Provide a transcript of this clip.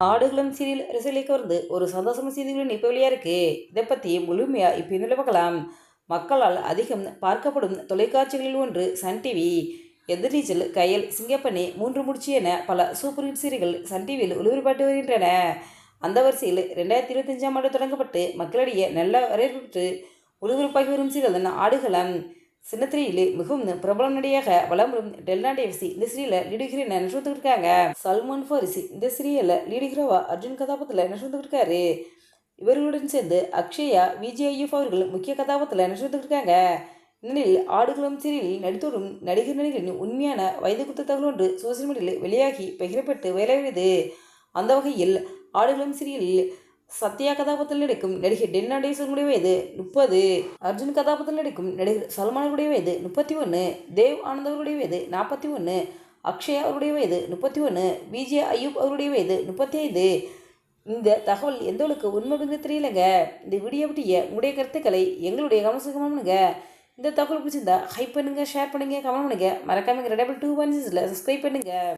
ஆடுகளும் சீரியல் ரசிகர்களுக்கு வந்து ஒரு சந்தோஷமான செய்திகளும் இப்போ வெளியாக இருக்குது இதை பற்றி முழுமையாக இப்போ இதில் பார்க்கலாம். மக்களால் அதிகம் பார்க்கப்படும் தொலைக்காட்சிகளில் ஒன்று சன் டிவி எதிர்நீச்சல் கயல் சிங்கப்பனி மூன்று முடிச்சு என பல சூப்பர் ஹிட் சீரியல்கள் சன் டிவியில் ஒளிபரப்பட்டு வருகின்றன. அந்த வரிசையில் ரெண்டாயிரத்தி இருபத்தஞ்சாம் ஆண்டு தொடங்கப்பட்டு மக்களிடையே நல்ல வரவேற்பு பெற்று ஒளிபரப்பாகி வரும் சீரியல் தான் ஆடுகளம் சின்னத்திரையில் மிகவும் பிரபல நடிகையாக வலம் வரும் டெல்னா டேவிசி இந்த சீரியலில் லீடு ஹீரோயின் நடிச்சுட்டு இருக்காங்க? சல்மான் ஃபாரிசி இந்த சீரியலில் லீடு ஹீரோவா அர்ஜுன் கதாபாத்திரத்தில் நடிச்சுட்டு இருக்காரு? இவர்களுடன் சேர்ந்து அக்ஷயா விஜய்எஃப் அவர்கள் முக்கிய கதாபாத்திரத்தில் நடிச்சுட்டு இருக்காங்க? இந்நிலையில் ஆடுகளம் சீரியலில் நடித்து வரும் நடிகர் நடிகரின் உண்மையான வயது குத்த தகவல் ஒன்று சோசியல் மீடியாவில் வெளியாகி பகிரப்பட்டு வெளியாகிறது அந்த வகையில் ஆடுகளம் சீரியலில் சத்யா கதாபாத்திரத்தில் நடிக்கும் நடிகர் டென்னா டேசனுடைய வயது முப்பது. அர்ஜுன் கதாபாத்திரத்தில் நடிக்கும் நடிகர் சல்மானுடைய வயது முப்பத்தி ஒன்று. தேவ் ஆனந்த் அவருடைய வயது நாற்பத்தி ஒன்று. அக்ஷயா அவருடைய வயது முப்பத்தி ஒன்று. விஜய் அய்யூப் அவருடைய வயது முப்பத்தி ஐந்து. இந்த தகவல் எந்த அளவுக்கு உண்மைங்கிறது தெரியலங்க. இந்த வீடியோ பற்றிய உங்களுடைய கருத்துக்களை எங்களுடைய கவனத்துக்கு இந்த தகவல் பிடிச்சிருந்தா ஹைப் பண்ணுங்கள் ஷேர் பண்ணுங்கள் கமெண்ட் பண்ணுங்கள் மறக்காமல் டபுள் டூ ஒன் சிக்ஸில் சப்ஸ்கிரைப் பண்ணுங்கள்